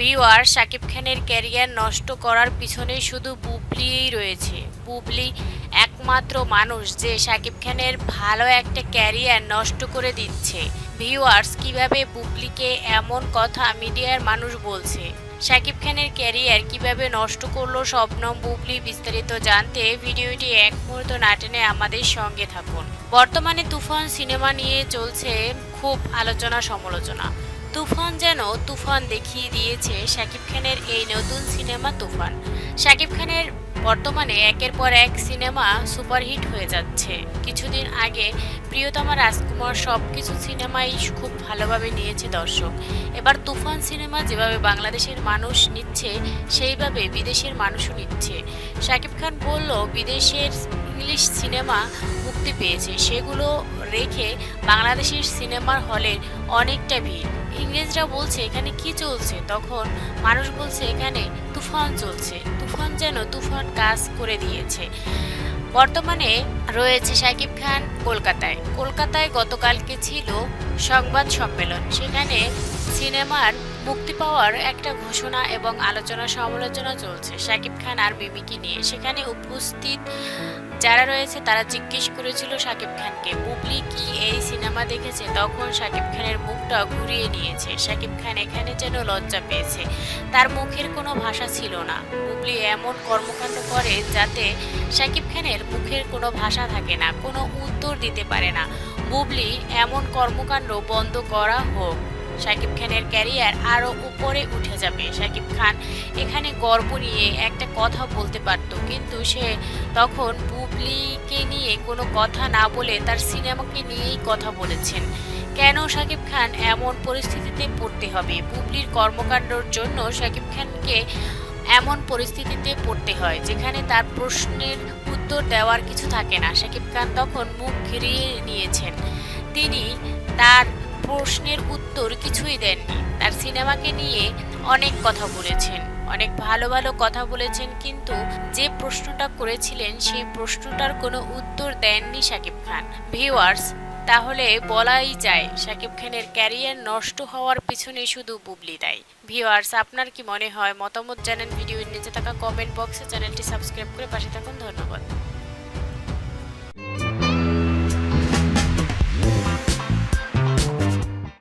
Viewer Shakib খানের career নষ্ট করার পিছনে শুধু বুবলিই রয়েছে। বুবলি একমাত্র মানুষ যে শাকিব খানের ভালো একটা ক্যারিয়ার নষ্ট করে দিচ্ছে। ভিউয়ার্স, কীভাবে বুবলিকে এমন কথা মিডিয়ার মানুষ বলছে? শাকিব খানের ক্যারিয়ার কীভাবে নষ্ট করল শবনম বুবলি বিস্তারিত জানতে ভিডিওটি এক মুহূর্ত না টেনে আমাদের সঙ্গে থাকুন। বর্তমানে তুফান সিনেমা নিয়ে চলছে খুব আলোচনা সমালোচনা তুফান যেন তুফান দেখিয়ে দিয়েছে শাকিব খানের এই নতুন সিনেমা তুফান। শাকিব খানের বর্তমানে একের পর এক সিনেমা সুপারহিট হয়ে যাচ্ছে। কিছুদিন আগে প্রিয়তমা রাজকুমার সব কিছু সিনেমাই খুব ভালোভাবে নিয়েছে দর্শক। এবার তুফান সিনেমা যেভাবে বাংলাদেশের মানুষ নিচ্ছে, সেইভাবে বিদেশের মানুষও নিচ্ছে। শাকিব খান বলল, বিদেশের ইংলিশ সিনেমা মুক্তি পেয়েছে। সেগুলো রেখে বাংলাদেশের সিনেমার হলে অনেকটা ভিড়। ইংরেজরা বলছে, এখানে কি চলছে? তখন মানুষ বলছে, এখানে তুফান চলছে। তুফান যেন তুফান কাজ করে দিয়েছে। বর্তমানে রয়েছে শাকিব খান কলকাতায়। কলকাতায় গতকালকে ছিল সংবাদ সম্মেলন। সেখানে সিনেমার মুক্তি পাওয়ার একটা ঘোষণা এবং আলোচনা সমালোচনা চলছে শাকিব খান আর মিমিকে নিয়ে। সেখানে উপস্থিত যারা রয়েছে তারা জিজ্ঞেস করেছিল শাকিব খানকে। বুবলি সিনেমা দেখেছে, তখন শাকিব খানের মুখটা ঘুরিয়ে নিয়েছে। শাকিব খান এখানে যেন লজ্জা পেয়েছে। তার মুখের কোনো ভাষা ছিল না। বুবলি এমন কর্মকাণ্ড করে যাতে শাকিব খানের মুখের কোনো ভাষা থাকে না, কোনো উত্তর দিতে পারে না। বুবলি, এমন কর্মকাণ্ড বন্ধ করা হোক। শাকিব খানের ক্যারিয়ার আরও উপরে উঠে যাবে শাকিব খান এখানে গর্ব নিয়ে একটা কথা বলতে পারতো, কিন্তু সে তখন বুবলিকে নিয়ে কোনো কথা না বলে তার সিনেমাকে নিয়েই কথা বলেছেন। কেন শাকিব খান এমন পরিস্থিতিতে পড়তে হবে? বুবলির কর্মকাণ্ডর জন্য শাকিব খানকে এমন পরিস্থিতিতে পড়তে হয়, যেখানে তার প্রশ্নের উত্তর দেওয়ার কিছু থাকে না। শাকিব খান তখন মুখ ঘিরিয়ে নিয়েছেন। তিনি তার প্রশ্নের উত্তর কিছুই দেননি। তার সিনেমাকে নিয়ে অনেক কথা বলেছেন, অনেক ভালো ভালো কথা বলেছেন, কিন্তু যে প্রশ্নটা করেছিলেন সেই প্রশ্নটার কোনো উত্তর দেননি শাকিব খান। ভিউয়ার্স তাহলে বলাই যায় শাকিব খানের ক্যারিয়ার নষ্ট হওয়ার পিছনে শুধু বুবলি দায়ী ভিউয়ার্স আপনার কি মনে হয়? মতামত জানান ভিডিওর নিচে থাকা কমেন্ট বক্সে চ্যানেলটি সাবস্ক্রাইব করে পাশে থাকুন। ধন্যবাদ।